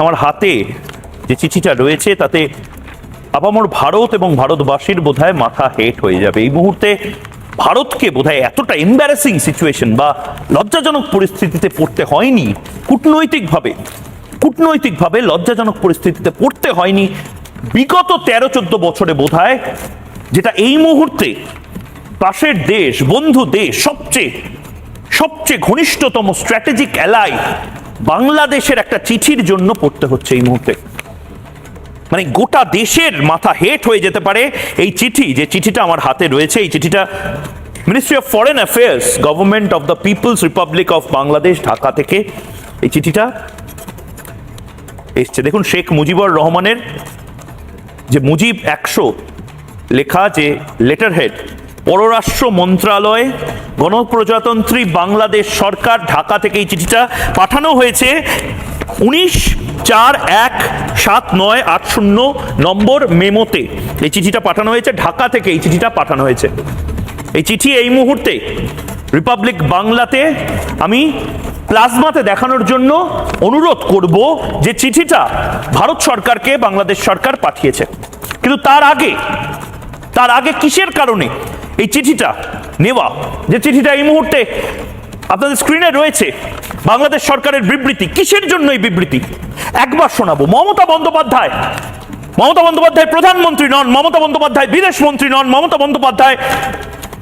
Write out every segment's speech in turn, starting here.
আমার হাতে যে চিঠিটা রয়েছে, তাতে আপামর ভারত এবং ভারতবাসীর বোধহয় মাথা হেট হয়ে যাবে। এই মুহূর্তে ভারতকে বোধহয় এতটা এম্বারাসিং সিচুয়েশন বা লজ্জাজনক পরিস্থিতিতে পড়তে হয়নি, কূটনৈতিকভাবে কূটনৈতিকভাবে লজ্জাজনক পরিস্থিতিতে পড়তে হয়নি, বিগত তেরো চোদ্দ বছরে বোধহয় যেটা এই মুহূর্তে পাশের দেশ, বন্ধু দেশ, সবচেয়ে সবচেয়ে ঘনিষ্ঠতম স্ট্র্যাটেজিক অ্যালাই বাংলাদেশের একটা চিঠির জন্য পড়তে হচ্ছে এই মুহূর্তে। মানে গোটা দেশের মাথা হেট হয়ে যেতে পারে এই চিঠি, যে চিঠিটা আমার হাতে রয়েছে। এই চিঠিটা ministry of foreign affairs government of the people's republic of Bangladesh Dhaka থেকে। এই চিঠিটা এসছে। দেখুন, শেখ মুজিবুর রহমানের যে মুজিব একশো লেখা, যে লেটার হেড পররাষ্ট্র মন্ত্রণালয় গণপ্রজাতন্ত্রী বাংলাদেশ সরকার ঢাকা থেকে এই চিঠিটা পাঠানো হয়েছে। উনিশ চার এক সাত নয় আট শূন্য নম্বর মেমোতে এই চিঠিটা পাঠানো হয়েছে। ঢাকা থেকে এই চিঠিটা পাঠানো হয়েছে। এই চিঠি এই মুহূর্তে রিপাবলিক বাংলাতে আমি প্লাজমাতে দেখানোর জন্য অনুরোধ করব যে চিঠিটা ভারত সরকারকে বাংলাদেশ সরকার পাঠিয়েছে। কিন্তু তার আগে তার আগে কিসের কারণে এই চিঠিটা, নেওয়া, যে চিঠিটা এই মুহূর্তে আপনাদের স্ক্রিনে রয়েছে, বাংলাদেশ সরকারের বিবৃতি, কিসের জন্য এই বিবৃতি? একবার শোনাবো, মমতা বন্দ্যোপাধ্যায়। মমতা বন্দ্যোপাধ্যায় প্রধানমন্ত্রী নন, মমতা বন্দ্যোপাধ্যায় বিদেশ মন্ত্রী নন, Mamata Bandyopadhyay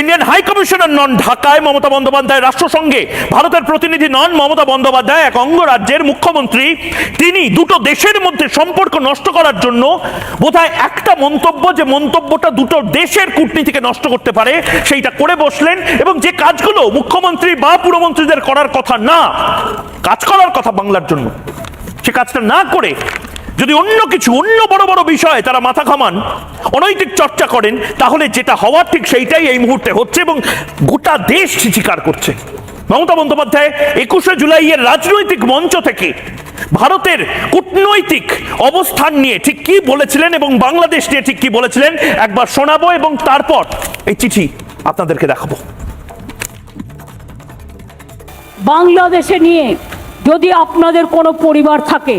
Indian high commissioner নন ঢাকায় মমতা বন্দ্যোপাধ্যায় রাষ্ট্রসংঘে। ভারতের প্রতিনিধি নন মমতা বন্দ্যোপাধ্যায়, এক অঙ্গরাজ্যের মুখ্যমন্ত্রী। তিনি দুটো দেশের মধ্যে সম্পর্ক নষ্ট করার জন্য বোধহয় একটা মন্তব্য, যে মন্তব্যটা দুটো দেশের কূটনীতিকে নষ্ট করতে পারে, সেইটা করে বসলেন। এবং যে কাজগুলো মুখ্যমন্ত্রী বা পুরমন্ত্রীদের করার কথা না, কাজ করার কথা বাংলার জন্য, সে কাজটা না করে যদি অন্য কিছু, অন্য বড় বড় বিষয়ে তারা মাথা ঘামান, অনৈতিক চর্চা করেন, তাহলে যেটা হওয়ার ঠিক সেইটাই এই মুহূর্তে হচ্ছে এবং গোটা দেশ স্বীকার করছে। মমতা বন্দ্যোপাধ্যায় একুশে জুলাইয়ের রাজনৈতিক মঞ্চ থেকে ভারতের কূটনৈতিক অবস্থান নিয়ে ঠিক কি বলেছিলেন এবং বাংলাদেশ নিয়ে ঠিক কি বলেছিলেন, একবার শোনাবো এবং তারপর এই চিঠি আপনাদেরকে দেখাবো। বাংলাদেশে নিয়ে যদি আপনাদের কোনো পরিবার থাকে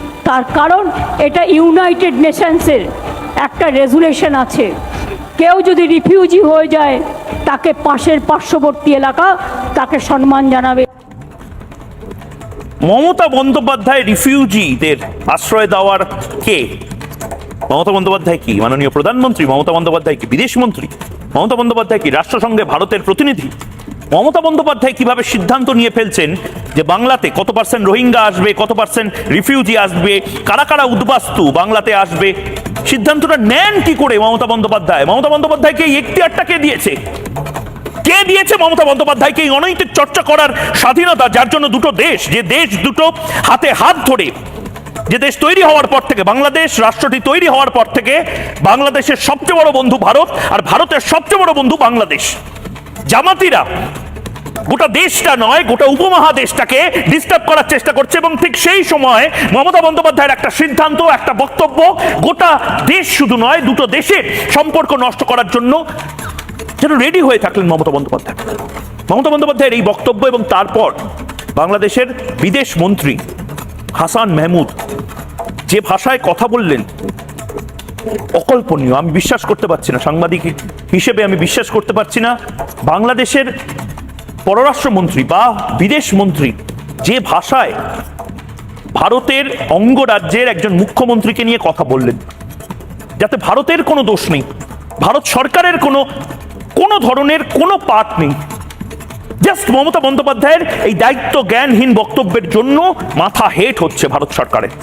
তার কারণ এটা ইউনাইটেড নেশনসের একটা রেজুলেশন আছে। কেউ যদি রিফিউজি হয়ে যায়, তাকে পাশের পার্শ্ববর্তী এলাকা তাকে সম্মান জানাবে। মমতা বন্দ্যোপাধ্যায় রিফিউজিদের আশ্রয় দেওয়ার কে? মমতা বন্দ্যোপাধ্যায় কি? মাননীয় প্রধানমন্ত্রী, মমতা বন্দ্যোপাধ্যায় কি বিদেশ মন্ত্রী? মমতা বন্দ্যোপাধ্যায় কি রাষ্ট্রসংঘে ভারতের প্রতিনিধি? মমতা বন্দ্যোপাধ্যায় কীভাবে সিদ্ধান্ত নিয়ে ফেলছেন যে বাংলাতে কত পার্সেন্ট রোহিঙ্গা আসবে, কত পার্সেন্ট রিফিউজি আসবে, কারা কারা উদ্বাস্তু বাংলাতে আসবে, সিদ্ধান্তটা নেন কি করে মমতা বন্দ্যোপাধ্যায়? মমতা বন্দ্যোপাধ্যায়কে এই এখতিয়ারটা কে দিয়েছে? কে দিয়েছে মমতা বন্দ্যোপাধ্যায়কে এই অনৈতিক চর্চা করার স্বাধীনতা, যার জন্য দুটো দেশ, যে দেশ দুটো হাতে হাত ধরে, যে দেশ তৈরি হওয়ার পর থেকে, বাংলাদেশ রাষ্ট্রটি তৈরি হওয়ার পর থেকে বাংলাদেশের সবচেয়ে বড় বন্ধু ভারত, আর ভারতের সবচেয়ে বড় বন্ধু বাংলাদেশ। জামাতিরা গোটা দেশটা নয়, গোটা উপমহাদেশটাকে ডিস্টার্ব করার চেষ্টা করছে এবং ঠিক সেই সময় মমতা বন্দ্যোপাধ্যায়ের একটা সিদ্ধান্ত, একটা বক্তব্য, গোটা দেশ শুধু নয়, দুটো দেশের সম্পর্ক নষ্ট করার জন্য যেন রেডি হয়ে থাকলেন মমতা বন্দ্যোপাধ্যায়। মমতা বন্দ্যোপাধ্যায়ের এই বক্তব্য এবং তারপর বাংলাদেশের বিদেশ মন্ত্রী হাসান মেহমুদ যে ভাষায় কথা বললেন, অকল্পনীয়। আমি বিশ্বাস করতে পারছি না, সাংবাদিক হিসেবে আমি বিশ্বাস করতে পারছি না। বাংলাদেশের পররাষ্ট্রমন্ত্রী বা বিদেশ মন্ত্রী যে ভাষায় ভারতের অঙ্গরাজ্যের একজন মুখ্যমন্ত্রীকে নিয়ে কথা বললেন, যাতে ভারতের কোনো দোষ নেই, ভারত সরকারের কোনো কোনো ধরনের কোনো পাঠ নেই। জাস্ট মমতা বন্দ্যোপাধ্যায়ের এই দায়িত্ব জ্ঞানহীন বক্তব্যের জন্য মাথা হেট হচ্ছে ভারত সরকারের।